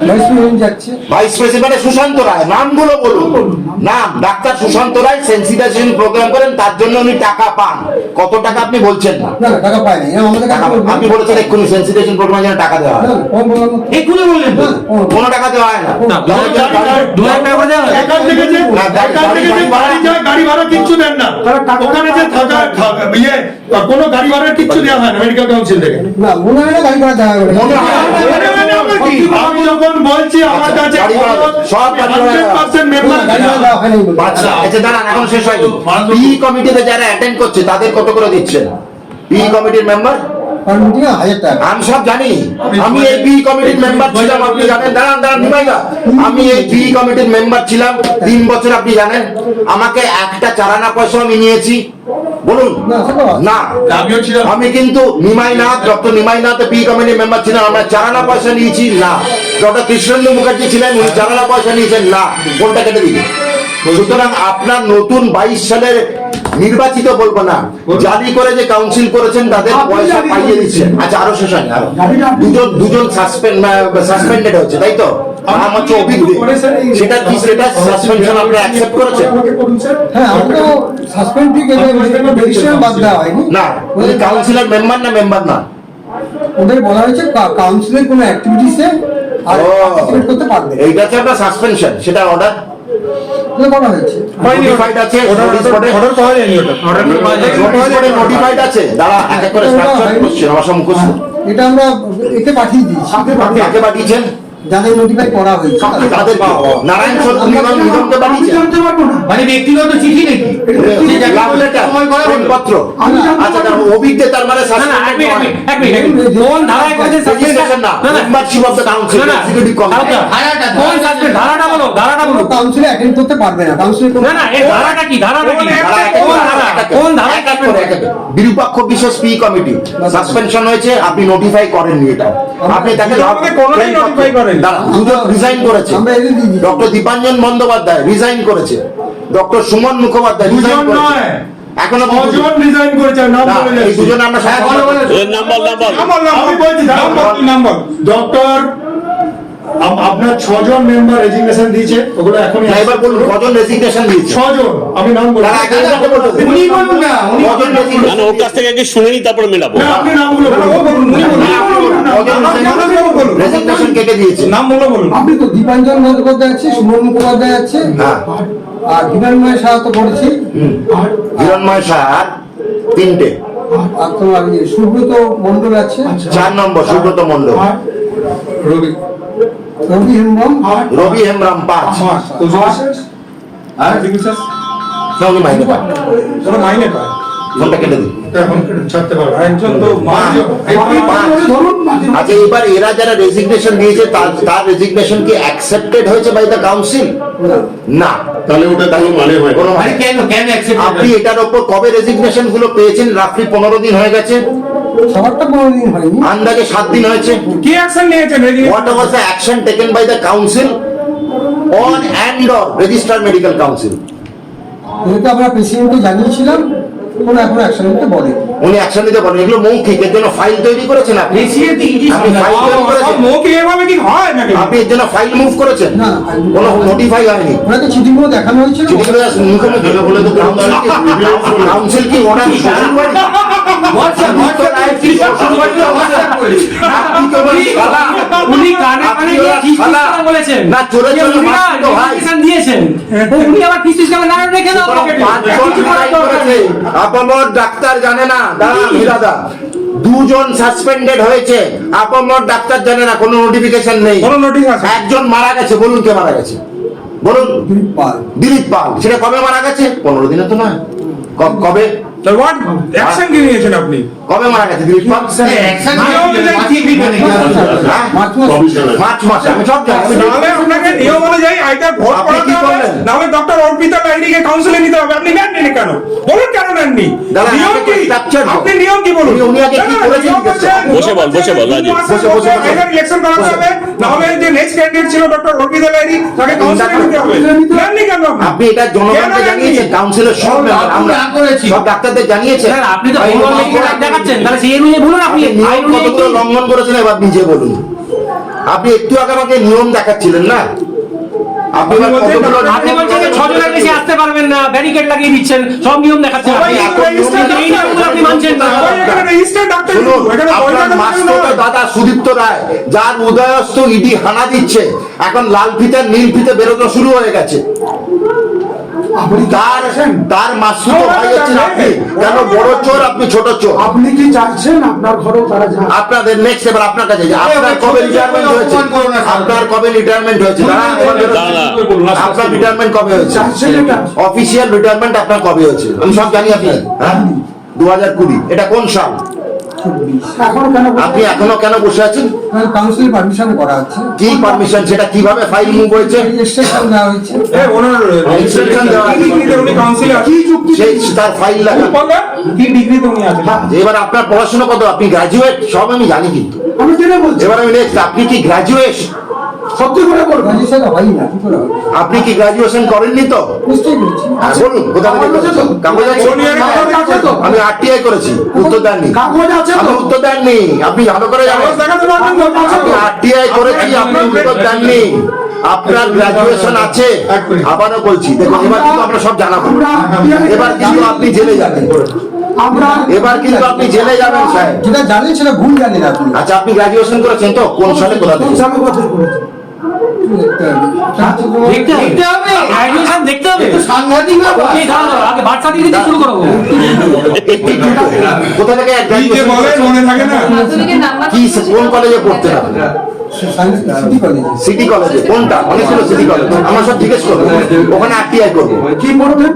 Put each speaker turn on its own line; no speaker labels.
Vice president
president Sushanta Roy. নামগুলো বলুন। নাম ডাক্তার সুশান্ত রায় সেন্সিটাইজেশন প্রোগ্রাম করেন তার জন্য উনি টাকা পান। কত টাকা আপনি বলছেন না?
টাকা পায়নি বলব।
আপনি বলেছেন এক্ষুনি সেন্সিটাইজেশন প্রোগ্রামের জন্য টাকা দেওয়া হয়।
এক্ষুনি বললেন।
কোনো টাকা দেওয়া হয় না।
হয়?
গাড়ি- ভাড়া-
বাড়ি যায় গাড়ি ভাড়া কিচ্ছু দেন না। ওখানে যে থাকা থাকা- ইয়ে কোনো গাড়ি ভাড়া কিচ্ছু দেওয়া হয় না মেডিকেল কাউন্সিল থেকে।
না মনে হয় না গাড়ি ভাড়া দেওয়া
মনে হয়
কি? আমি যখন বলছি আমার কাছে
সব গাড়ি ভাড়া-
100% member
না, গাড়ি ভাড়া দেওয়া হয়নি বলে।
আচ্ছা আচ্ছা দাঁড়ান এখন শেষ হয়নি। পি কমিটিতে যারা অ্যাটেন্ড করছে তাদের কত করে দিচ্ছেন পি কমিটির মেম্বার আমি সব জানি। আমি এই পি কমিটির মেম্বার ছিলাম আপনি জানেন। দাঁড়ান দাঁড়ান নিমাইদা। আমি এই পি কমিটির মেম্বার ছিলাম তিন বছর আপনি জানেন। আমাকে একটা চারানা পয়সা আমি নিয়েছি। বলুন।
না,
আমি কিন্তু নিমাইনাথ ডক্টর নিমাইনাথ পি কমিটির মেম্বার ছিলাম। আমরা চারানা পয়সা নিয়েছি না। ডক্টর কৃষ্ণেন্দু মুখার্জি ছিলেন উনি চারানা পয়সা নিয়েছেন না। কোনটা কেটে দিন সুতরাং আপনার নতুন বাইশ সালের নির্বাচিত বলব না। জালি করে যে কাউন্সিল করেছেন তাদের পয়সা পাইয়ে দিচ্ছেন। আচ্ছা আরও শেষ হয়নি আরও। দুজন দুজন সাসপেন্ড সাসপেন্ডেড হচ্ছে তাই তো? হচ্ছে সেটা কি সেটা সাসপেনশন আপনারা অ্যাকসেপ্ট করেছেন?
হ্যাঁ আমরা সাসপেন্ড ঠিক রেজিস্ট্রেশন বাদ দেওয়া হয়নি।
না উনি কাউন্সিলর মেম্বার না মেম্বার না?
ওদের বলা হয়েছে কাউন্সিলের কোনো অ্যাক্টিভিটিসে আর পার্টিসিপেট করতে পারবে
এইটা হচ্ছে আপনার সাসপেনশন সেটা অর্ডার
এটা
আমার
এতে পাঠিয়ে দিয়েছি।
পাঠিয়েছেন?
যাদের নোটিফাই করা হয়েছে
তাদের নারায়ণ নিগমকে
মানে ব্যক্তিগত চিঠি নাকি? যে
লাভ লেটার। পত্র আচ্ছা তার অভিজ্ঞ তার মানে
না, না, এক মিনিট, এক মিনিট, এক মিনিট, এক মিনিট। কোন ধারায় করেছেন suspend?
না
না,
কাউন্সিল
না, ধারাটা, বলো, ধারাটা বলো।
কাউন্সিলে অ্যাটেন্ড করতে পারবে না কাউন্সিলে
না, না, এর ধারাটা কি? ধারাটা কি? কোন ধারা?
বিরূপাক্ষ বিশেষ পি কমিটি সাসপেনশন হয়েছে আপনি নোটিফাই করেননি এটা আপনি তাকে
notify করেননি।
দুজন রিজাইন করেছে। ডক্টর দীপাঞ্জন বন্দ্যোপাধ্যায় রিজাইন করেছে ডক্টর সুমন মুখোপাধ্যায় রিজাইন করেছে
নয়
এখনও কি
রিজাইন করেছে নাম বলে যাচ্ছি।
দুজন আমরা
হ্যাঁ।
আমি বলছি। ডক্টর আপনার ছজন মেম্বার রেজিগনেশন দিয়েছে ওগুলো এখনই
না, এবার বলুন কজন রেজিগনেশন দিয়েছে?
ছজন আমি নাম
বলুন।
উনি বলুন না, উনি
কজন
না।
resignation
ওর কাছ থেকে আগে শুনে নি তারপরে মেলাবো।
না, আপনি নামগুলো বলুন।
রেজিগনেশন কেটে দিয়েছে।
নামগুলো বলুন
আপনি তো দীপাঞ্জন বন্দ্যোপাধ্যায় আছে সুমন মুখোপাধ্যায় আছে
হ্যাঁ
আর হিরণময় সাহা তো পড়েছি।
হিরণময় সাহার তিনটে।
আর তোমার সুব্রত মন্ডল আছে।
চার নম্বর সুব্রত মন্ডল
রবি।
রবি হেমব্রম।
রবি হেমরাম পাঁচ।
আর
মাইনে পান
ওরা মাইনে পায়।
ফোনটা কেটে দিন
এখন ছাড়তে পারবে। একজন তো
পাঁচ। আচ্ছা এবার এরা যারা রেজিগনেশন দিয়েছে তার তার রেজিগনেশন কি অ্যাকসেপ্টেড হয়েছে বাই দ্য কাউন্সিল না।
তাহলে ওটা তাহলে মানে হয়।
কোনো
আরে কেন কেন accept
আপনি এটার উপর কবে রেজিগনেশনগুলো পেয়েছেন? রাত্রি পনেরো দিন হয়ে গেছে।
সবারটা পনেরো দিন হয়নি।
আন্দাজে সাত দিন হয়েছে।
কি অ্যাকশন নিয়েছেন
What was the action taken by the council? On and or registered medical council?
যেহেতু আমরা প্রেসিডেন্টকে জানিয়েছিলাম কোনো এখন অ্যাকশন নিতে বলে
উনি অ্যাকশন নিতে পারেন এগুলো মৌখিক এর জন্য ফাইল তৈরি করেছেন আপনি?
দেশীয় তো ইংলিশ
আপনি ফাইল তৈরি করেছেন?
মৌখিক এভাবে কি হয় নাকি?
আপনি এর জন্য ফাইল মুভ করেছেন?
না,
কোনো নোটিফাই হয়নি।
দেখানো হয়েছিল।
বলে তো কাউন্সিল কি
করে?
আপনি তো শালা।
উনি কানে কানে বলেছেন?
না,
উনি দিয়েছেন। আবার করে না রেখে দাও।
আপামর ডাক্তার জানে না। দাদা দুজন সাসপেন্ডেড হয়েছে। আপামর ডাক্তার জানে না কোনো নোটিফিকেশন নেই।
কোনো নোটিফিকেশন
একজন মারা গেছে বলুন কে মারা গেছে। বলুন।
দিলীপ পাল।
দিলীপ পাল। সেটা কবে মারা গেছে? পনেরো দিনে তো নয়। কবে?
তো হোয়াট অ্যাকশন কি নিয়েছেন আপনি?
কবে মারা গেছে? দিলীপ। হ্যাঁ?
মার্চ মাসে।
আমি সব জানি।
আপনাকে নিয়ম অনুযায়ী আইদার ভোট
আপনি
করাতে হবে
করলেন?
নাহলে ডক্টর অর্পিতা লাইনিকে কাউন্সিলে নিতে হবে। আপনি নেননি কেন? বলুন কেন নেননি? নিয়ম কি? আপনি নিয়ম কি বলুন?
উনি- উনি আগে কি
না, না,
করেছেন?
নিয়ম
জিজ্ঞেস
হচ্ছে-
করুন।
বসে বল, বসে বল, রাজীব।
বসে, বসে, বসে।
ইলেকশন করাতে
বসে।
হবে। নাহলে যে নেক্সট ক্যান্ডিডেট ছিল ডক্টর অর্পিতা লাইনি তাকে কাউন্সিলে নিতে হবে। নেননি কেন
আপনি? এটা জনগণকে জানিয়েছেন কাউন্সিলের সব
আমরা
আমরা সব ডাক্তারদের জানিয়েছেন।
আপনি তো দেখাচ্ছেন তাহলে সেই অনুযায়ী বলুন আপনি। আইন
কতগুলো লঙ্ঘন করেছেন এবার নিজে বলুন। আপনি একটু আগে আমাকে নিয়ম দেখাচ্ছিলেন না? আপনি এবার কতগুলো-
আপনি বলছেন ছজনের বেশি আসতে পারবেন না ব্যারিকেড লাগিয়ে দিচ্ছেন সব নিয়ম দেখাচ্ছেন আপনি। কিন্তু এই নিয়মগুলো আপনি মানছেন না।
শুনুন আপনার মাস্টার দাদা সুদীপ্ত রায় যার উদয়স্ত ইডি হানা দিচ্ছে এখন লাল ফিতে নীল ফিতে বেরোনো শুরু হয়ে গেছে। তার তার মাসুদ ভাই হচ্ছেন আপনি। কেন বড় চোর আপনি ছোট চোর?
আপনি কি চাইছেন আপনার ঘরেও তারা যান
আপনাদের নেক্সট এবার আপনার কাছে আপনার কবে রিটায়ারমেন্ট হয়েছে? আপনার কবে রিটায়ারমেন্ট হয়েছে। আপনার রিটায়ারমেন্ট কবে হয়েছে? অফিসিয়াল রিটায়ারমেন্ট আপনার কবে হয়েছে? আমি সব জানি আপনি। হ্যাঁ? দু হাজার কুড়ি। এটা কোন সাল? আপনি এখনও কেন বসে আছেন?
কাউন্সিল পারমিশন করা আছে
কি পারমিশন সেটা কীভাবে ফাইল মুভ হয়েছে?
রেজিস্ট্রেশন দেওয়া হয়েছে।
Extension দেওয়া আছে।
কি যুক্তি
সেই তার ফাইল লাগা এবার আপনার পড়াশোনা কত? আপনি গ্রাজুয়েট সব আমি জানি কিন্তু।
আমি জেনে বলছি?
এবার আমি নেক্সট আপনি কি গ্রাজুয়েট
সত্যি করে
গ্রাজুয়েশন না কি করে হবে?
আপনি কি গ্রাজুয়েশন করেননি তো?
নিশ্চয়ই
হ্যাঁ, বলুন কোথা থেকে
তো?
কাগজ আছে?
তো?
আমি আরটিআই করেছি উত্তর দেননি।
কাগজ আছে তো?
উত্তর দেননি আপনি ভালো করে জানেন। আরটিআই করেছি আপনি উত্তর দেননি। আপনার গ্রাজুয়েশন আছে। আবারও বলছি দেখুন এবার কিন্তু আমরা সব জানাব। এবার কিন্তু আপনি জেলে যাবেন।
আমরা
এবার কিন্তু আপনি জেলে যাবেন সাহেব
যেটা জানেন সেটা ভুল জানেন আপনি।
আচ্ছা আপনি গ্রাজুয়েশন করেছেন তো? কোন সালে কোথা থেকে?
দেখতে হবে।
দেখতে হবে। দেখতে হবে।
সাংঘাতিক ব্যাপার।
এই দাঁড়াও, শুরু
কোথা থেকে কি কোন কলেজে
সিটি কলেজে
সিটি কলেজে কোনটা? অনেক ছিল সিটি কলেজ আমার সব জিজ্ঞেস করব। ওখানে আরটিআই করব।
কি পড়বেন